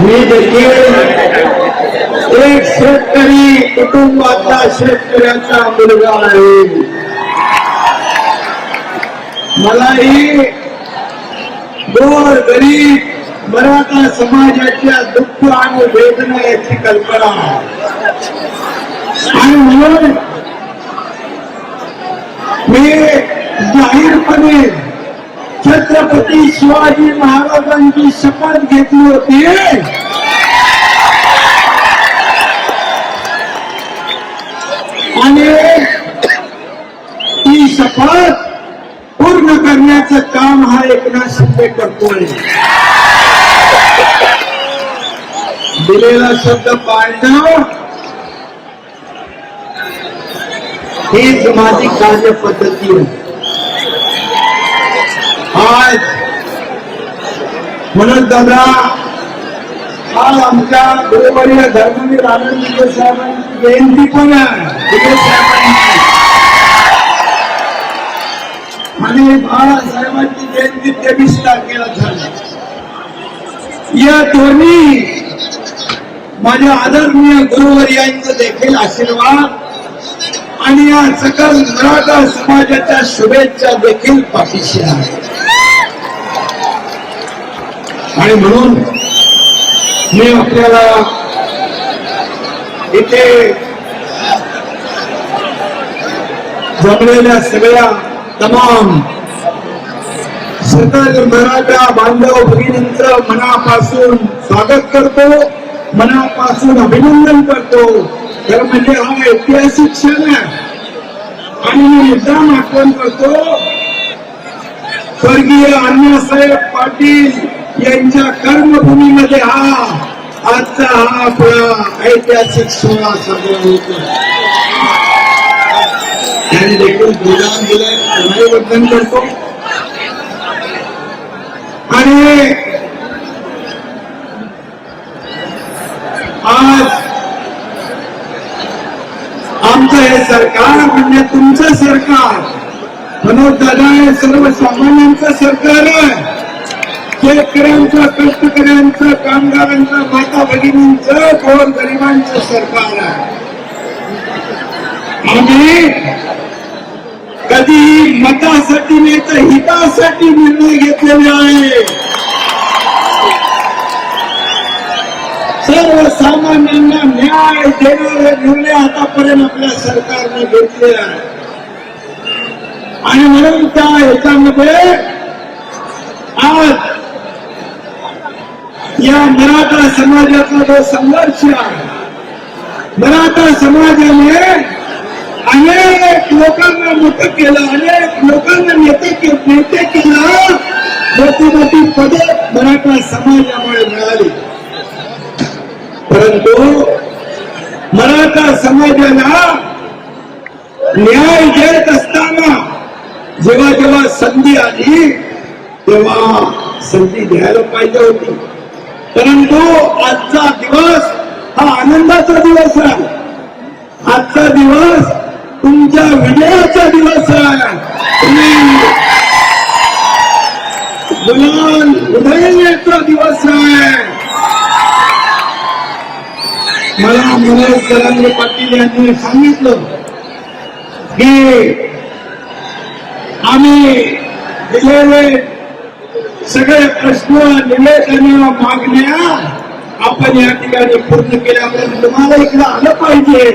मी देखील एक शेतकरी कुटुंबातला शेतकऱ्याचा मुलगा आहे. मलाही गोर गरीब मराठा समाजाच्या दुःख आणि वेदना याची कल्पना आणि म्हणून मी जाहीरपणे छत्रपती शिवाजी महाराजांची शपथ घेतली होती. आणि ती शपथ पूर्ण करण्याचं काम हा एकनाथ शिंदे करतोय. दिलेला शब्द पाळणं हीच माझी कार्यपद्धती आहे आज म्हणून दादा आज आमच्या गुरुवर्य धर्मवीर आनंद दिगे साहेबांची जयंती पण आहे. दिगे साहेबांची. आणि बाळासाहेबांची जयंती तेवीस तारखेला झाली. या दोन्ही माझ्या आदरणीय गुरुवर यांचा देखील आशीर्वाद आणि या सकल मराठा समाजाच्या शुभेच्छा देखील पाठीशी आहे आणि म्हणून मी आपल्याला इथे जमलेल्या सगळ्या तमाम सकल मराठा बांधव भगिनींचं मनापासून स्वागत करतो मनापासून अभिनंदन करतो. तर म्हणजे हा ऐतिहासिक क्षण आहे. आणि मी मुद्दाम आठवण करतो स्वर्गीय अण्णासाहेब पाटील यांच्या कर्मभूमीमध्ये हा आजचा हा आपला ऐतिहासिक सोहळा साजरा होतो त्याने देखील बलिदान दिलंय. त्यांनाही वंदन करतो. आणि आज आमचं हे सरकार म्हणजे तुमचं सरकार. मनोज दादा हे सर्वसामान्यांचं सरकार आहे. शेतकऱ्यांचं कष्टकऱ्यांचं कामगारांचं माता भगिनींचं गोर गरिबांचं सरकार आहे. आम्ही कधी मतासाठी नाही तर हितासाठी निर्णय घेतलेले आहे. सर्वसामान्यांना न्याय देणारे निर्णय आतापर्यंत आपल्या सरकारने घेतले आहे. आणि म्हणून त्या ह्याच्यामध्ये आज या मराठा समाजाचा जो संघर्ष आहे मराठा समाजाने अनेक लोकांना मोठं केलं अनेक लोकांना नेते नेते केलं. मोठी मोठी पदे मराठा समाजामुळे मिळाली. परंतु मराठा समाजाला न्याय देत असताना जेव्हा जेव्हा संधी आली तेव्हा संधी द्यायला पाहिजे होती. परंतु आजचा दिवस हा आनंदाचा दिवस आहे. आजचा दिवस तुमच्या विजयाचा दिवस आहे. गुलाल दिवस आहे. मला मनोज जरांगे पाटील यांनी सांगितलं की आम्ही दिलेले सगळे प्रश्न निवेदन मागण्या आपण या ठिकाणी पूर्ण केल्यामुळे तुम्हाला इकडे आलं पाहिजे.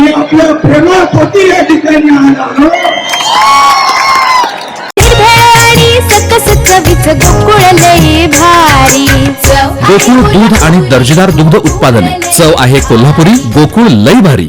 मी आपल्या प्रेमापोटी या ठिकाणी आज आलो गोकुळ दूध आणि दर्जेदार दुग्ध उत्पादने. चव आहे कोल्हापुरी गोकुळ लई भारी.